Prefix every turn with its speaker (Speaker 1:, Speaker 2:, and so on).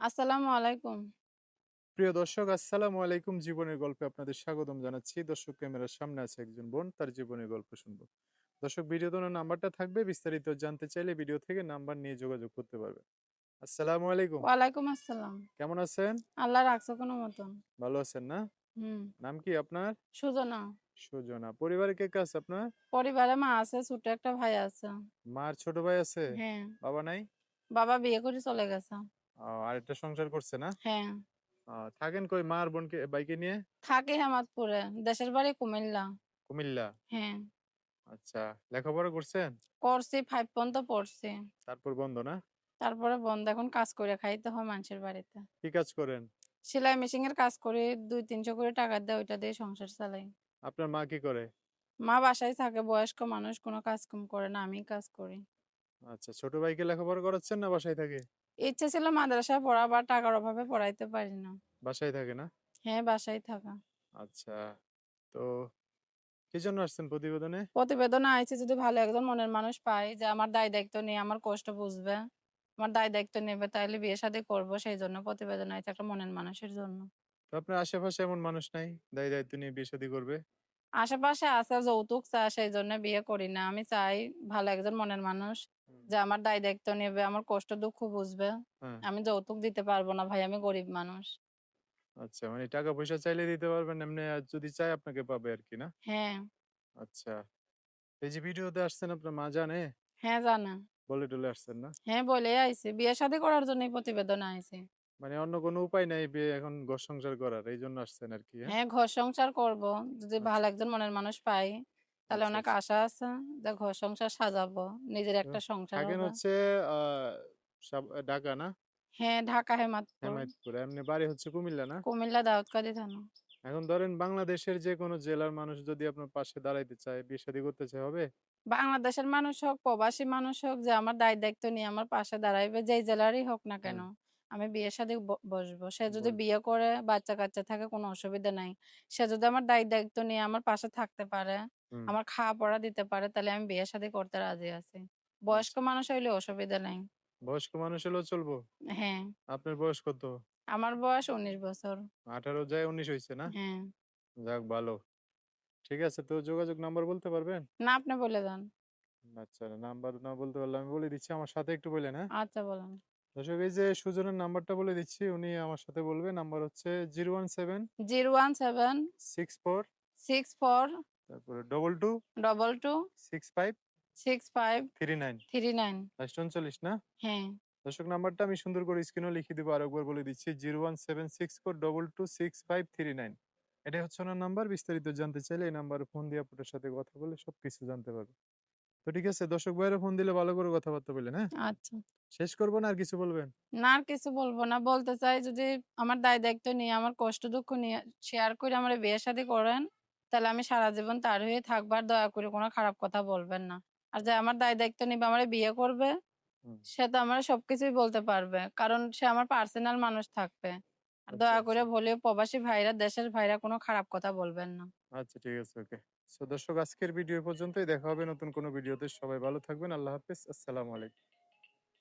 Speaker 1: আসসালামু আলাইকুম।
Speaker 2: প্রিয় দর্শক আসসালামু আলাইকুম জীবনের গল্পে আপনাদের স্বাগতম জানাচ্ছি দর্শক ক্যামেরার সামনে আছে একজন বোন তার জীবনের গল্প শুনব দর্শক নাম্বারটা থাকবে বিস্তারিত জানতে চাইলে ভিডিও থেকে নাম্বার নিয়ে যোগাযোগ করতে আসসালামু আলাইকুম
Speaker 1: ওয়ালাইকুম আসসালাম।
Speaker 2: কেমন আছেন
Speaker 1: আল্লাহ রাখছে কোনো মতন।
Speaker 2: ভালো আছেন না
Speaker 1: হুম।
Speaker 2: নাম কি আপনার
Speaker 1: সুজনা।
Speaker 2: সুজনা পরিবারে কে কে আছে আপনার
Speaker 1: পরিবারে মা আছে, ছোট একটা ভাই আছে।
Speaker 2: মার ছোট ভাই আছে
Speaker 1: হ্যাঁ।
Speaker 2: বাবা নাই
Speaker 1: বাবা বিয়ে করে চলে গেছে।
Speaker 2: সংসার করছে না
Speaker 1: হ্যাঁ।
Speaker 2: থাকেন কই বোনকে বাইকে নিয়ে
Speaker 1: থাকে হেমাদপুরে। দেশের বাড়ি কুমিল্লা।
Speaker 2: কুমিল্লা
Speaker 1: হ্যাঁ।
Speaker 2: আচ্ছা লেখাপড়া করছেন
Speaker 1: করছি ফাইভ পর্যন্ত পড়ছি।
Speaker 2: তারপর বন্ধ না
Speaker 1: তারপরে বন্ধ এখন কাজ করে খাইতে হয় মানুষের বাড়িতে।
Speaker 2: কি কাজ করেন
Speaker 1: সেলাই মেশিন এর কাজ করি দুই তিনশো করে টাকা দেয় ওইটা দিয়ে সংসার চালাই।
Speaker 2: আপনার মা কি করে
Speaker 1: মা বাসায় থাকে বয়স্ক মানুষ কোনো কাজ কাম করে না আমি কাজ করি।
Speaker 2: আচ্ছা ছোট ভাইকে লেখাপড়া করাচ্ছেন না বাসায় থাকে
Speaker 1: ইচ্ছে ছিল মাদ্রাসায় পড়া বা টাকার অভাবে পড়াইতে পারি না।
Speaker 2: বাসায় থাকে না
Speaker 1: হ্যাঁ বাসায় থাকা।
Speaker 2: আচ্ছা তো কি জন্য আসছেন প্রতিবেদনে
Speaker 1: প্রতিবেদনে আইছে যদি ভালো একজন মনের মানুষ পাই যে আমার দায় দায়িত্ব নিয়ে আমার কষ্ট বুঝবে আমার দায় দায়িত্ব নেবে তাইলে বিয়ে শাদী করব সেই জন্য প্রতিবেদন আইছে একটা মনের মানুষের জন্য
Speaker 2: তো আপনার আশেপাশে এমন মানুষ নাই দায় দায়িত্ব নিয়ে বিয়ে শাদী করবে
Speaker 1: আশেপাশে আছে যৌতুক চা সেই জন্য বিয়ে করি না আমি চাই ভালো একজন মনের মানুষ। যে আমার দায় দায়িত্ব নেবে আমার কষ্ট দুঃখ বুঝবে। আমি যৌতুক দিতে পারব না ভাই আমি গরিব মানুষ।
Speaker 2: আচ্ছা মানে টাকা পয়সা চাইলে দিতে পারবেন এমনি যদি চাই আপনাকে পাবে আর কি না?
Speaker 1: হ্যাঁ।
Speaker 2: আচ্ছা এই যে ভিডিওতে আসছেন আপনার মা জানে?
Speaker 1: হ্যাঁ জানা।
Speaker 2: বলে টলে আসছেন না?
Speaker 1: হ্যাঁ বলে আইছে। বিয়ে শাদী করার জন্য প্রতিবেদন আইছে।
Speaker 2: মানে অন্য কোনো উপায় নাই বিয়ে এখন ঘর সংসার করার এই জন্য আসছেন আর কি হ্যাঁ?
Speaker 1: হ্যাঁ ঘর সংসার করব। যদি
Speaker 2: আচ্ছা।
Speaker 1: ভালো একজন মনের মানুষ পাই। তাহলে
Speaker 2: আচ্ছা,
Speaker 1: অনেক
Speaker 2: আচ্ছা।
Speaker 1: আশা আছে যে ঘর সংসার সাজাবো নিজের একটা সংসার
Speaker 2: থাকেন হচ্ছে ঢাকা না?
Speaker 1: হ্যাঁ ঢাকা হেমাদপুর।
Speaker 2: হেমায়তপুর এমনি বাড়ি হচ্ছে কুমিল্লা না?
Speaker 1: কুমিল্লা দাউদকাদি থানা।
Speaker 2: এখন ধরেন বাংলাদেশের যে কোনো জেলার মানুষ যদি আপনার পাশে দাঁড়াইতে চায় বিয়ে শাদী করতে চায় হবে?
Speaker 1: বাংলাদেশের মানুষ হোক প্রবাসী মানুষ হোক যে আমার দায় দায়িত্ব নিয়ে আমার পাশে দাঁড়াইবে যেই জেলারই হোক না কেন। আমি বিয়ের সাথে বসবো। সে যদি বিয়ে করে বাচ্চা কাচ্চা থাকে কোনো অসুবিধা নাই। সে যদি আমার দায় দায়িত্ব নিয়ে আমার পাশে থাকতে পারে আমার খাওয়া পড়া দিতে পারে তাহলে আমি বিয়ের সাথে করতে রাজি আছি। বয়স্ক মানুষ হইলে অসুবিধা নাই।
Speaker 2: বয়স্ক মানুষ হলেও চলবো?
Speaker 1: হ্যাঁ।
Speaker 2: আপনার বয়স কত?
Speaker 1: আমার বয়স উনিশ বছর।
Speaker 2: আঠারো যায় উনিশ হয়েছে না?
Speaker 1: হ্যাঁ।
Speaker 2: যাক ভালো। ঠিক আছে তো যোগাযোগ নাম্বার বলতে পারবেন?
Speaker 1: না আপনি বলে দেন।
Speaker 2: আচ্ছা নাম্বার না বলতে পারলে আমি বলে দিচ্ছি। আমার সাথে একটু বলেন হ্যাঁ?
Speaker 1: আচ্ছা বলেন।
Speaker 2: দর্শক এই যে সুজনের নাম্বারটা বলে দিচ্ছি উনি আমার সাথে বলবে। নাম্বার হচ্ছে zero one seven
Speaker 1: zero one seven
Speaker 2: six four
Speaker 1: six four
Speaker 2: তারপরে double two
Speaker 1: double two
Speaker 2: six five
Speaker 1: six five
Speaker 2: three nine
Speaker 1: three nine
Speaker 2: last উনচল্লিশ না?
Speaker 1: হ্যাঁ।
Speaker 2: দর্শক নাম্বারটা আমি সুন্দর করে স্ক্রিনেও লিখে দিব আরেকবার বলে দিচ্ছি zero one seven six four double two six five three nine. এটাই হচ্ছে ওনার নাম্বার বিস্তারিত জানতে চাইলে এই নাম্বারে ফোন দিয়ে আপনার সাথে কথা বলে সবকিছু জানতে পারবে তো ঠিক আছে দর্শক ভাইয়েরা ফোন দিলে ভালো করে কথাবার্তা বললেন হ্যাঁ?
Speaker 1: আচ্ছা।
Speaker 2: শেষ করব না আর কিছু বলবেন?
Speaker 1: না আর কিছু বলব না। বলতে চাই যদি আমার দায় দায়িত্ব নিয়ে আমার কষ্ট দুঃখ নিয়ে শেয়ার করে আমার বিয়ে শাদী করেন তাহলে আমি সারা জীবন তার হয়ে থাকব আর দয়া করে কোনো খারাপ কথা বলবেন না। আর যে আমার দায় দায়িত্ব নিবে আমার বিয়ে করবে সে তো আমার সবকিছুই বলতে পারবে কারণ সে আমার পার্সোনাল মানুষ থাকবে। আর
Speaker 2: আচ্ছা,
Speaker 1: দয়া করে
Speaker 2: আচ্ছা।
Speaker 1: বলে প্রবাসী ভাইরা দেশের ভাইরা কোনো খারাপ কথা বলবেন না।
Speaker 2: আচ্ছা ঠিক আছে, ওকে। সো, দর্শক, আজকের ভিডিও পর্যন্তই। দেখা হবে নতুন কোনো ভিডিওতে। সবাই ভালো থাকবেন। আল্লাহ হাফিজ। আসসালামু আলাইকুম।